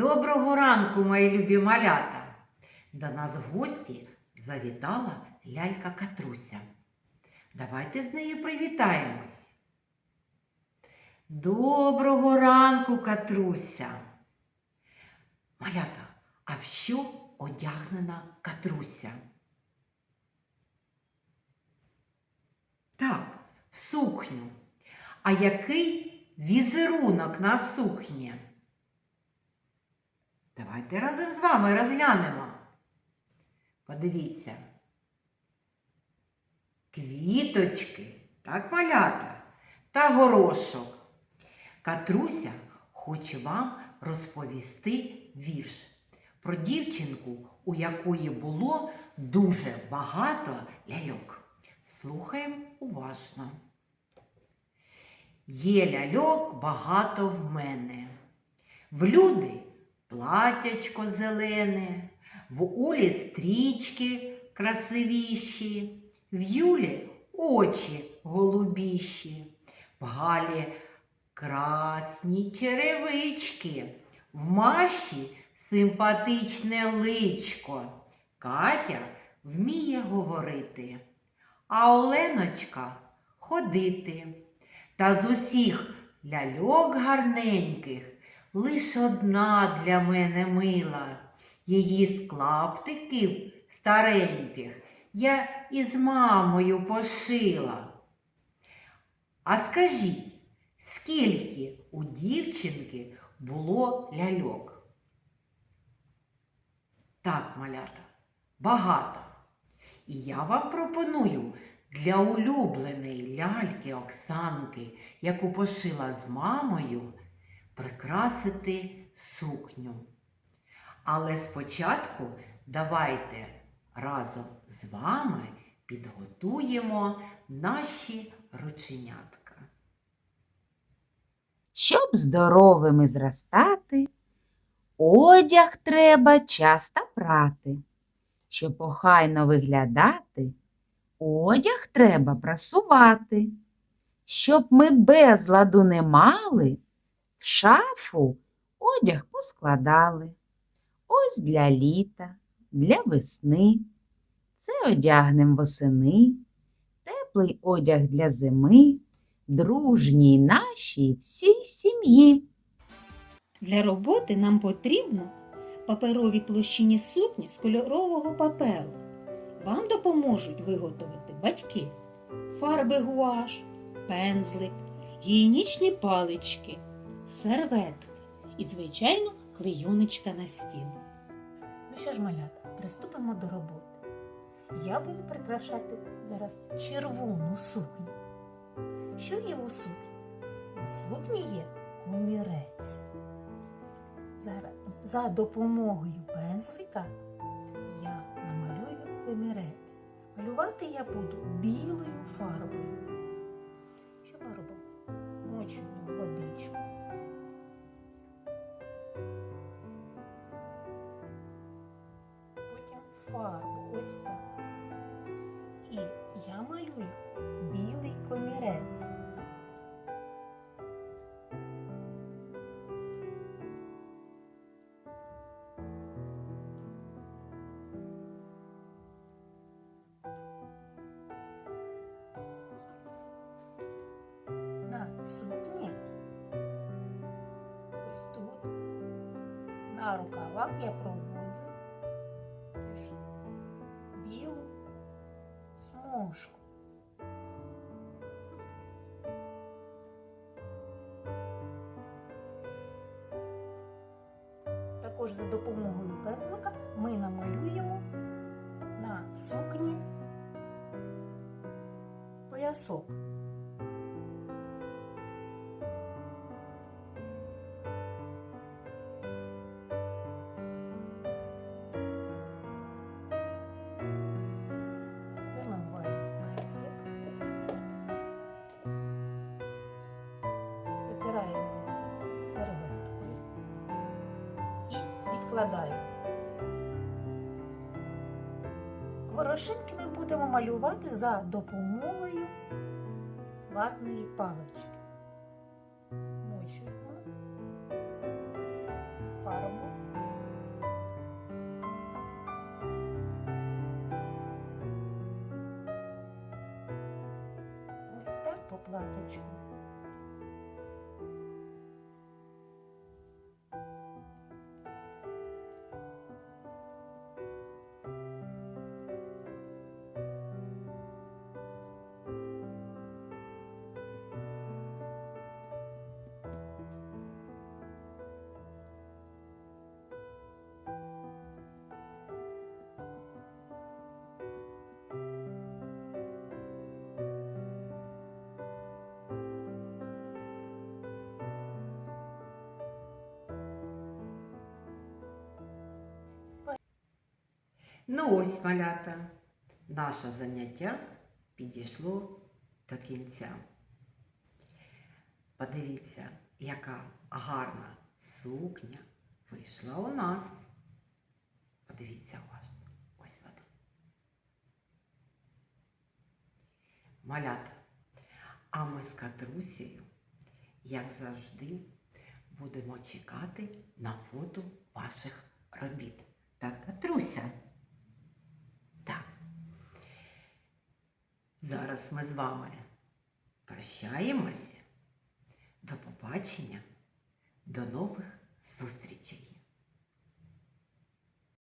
Доброго ранку, мої любі малята! До нас в гості завітала лялька Катруся. Давайте з нею привітаємось. Доброго ранку, Катруся! Малята, а в що одягнена Катруся? Так, в сукню. А який візерунок на сукні? Давайте разом з вами розглянемо. Подивіться. Квіточки, так, малята, та горошок. Катруся хоче вам розповісти вірш про дівчинку, у якої було дуже багато ляльок. Слухаємо уважно. Є ляльок багато в мене. В люди платячко зелене, в Улі стрічки красивіші, в Юлі очі голубіші, в Галі красні черевички, в Маші симпатичне личко. Катя вміє говорити, а Оленочка ходити. Та з усіх ляльок гарненьких лиш одна для мене мила. Її з клаптиків стареньких я із мамою пошила. А скажіть, скільки у дівчинки було ляльок? Так, малята, багато. І я вам пропоную для улюбленої ляльки Оксанки, яку пошила з мамою, прикрасити сукню. Але спочатку давайте разом з вами підготуємо наші рученятка. Щоб здоровими зростати, одяг треба часто прати. Щоб охайно виглядати, одяг треба прасувати. Щоб ми безладу не мали, в шафу одяг поскладали. Ось для літа, для весни. Це одягнем восени, теплий одяг для зими дружній нашій всій сім'ї. Для роботи нам потрібно паперові площині сукні з кольорового паперу. Вам допоможуть виготовити батьки, фарби гуаш, пензлик, гігієнічні палички, серветки і, звичайно, клейоночка на стіну. Ну що ж, малята, приступимо до роботи. Я буду прикрашати зараз червону сукню. Що є у сукні? У сукні є комірець. Зараз за допомогою пензлика я намалюю комірець. Малювати я буду білою фарбою. Ось так. І я малюю білий комірець. на сукні, ось тут, на рукавах я проводжу смужку. Також за допомогою пензлика ми намалюємо на сукні поясок. складаємо. Горошинки ми будемо малювати за допомогою ватної палички. Мочуємо фарбу. Ось так по платочку. Ну ось, малята, наше заняття підійшло до кінця. Подивіться, яка гарна сукня вийшла у нас. Подивіться уважно. Ось вона. Малята. А ми з Катрусею, як завжди, будемо чекати на фото ваших робіт. Так, Катруся? Так. Зараз ми з вами прощаємось. До побачення, до нових зустрічей.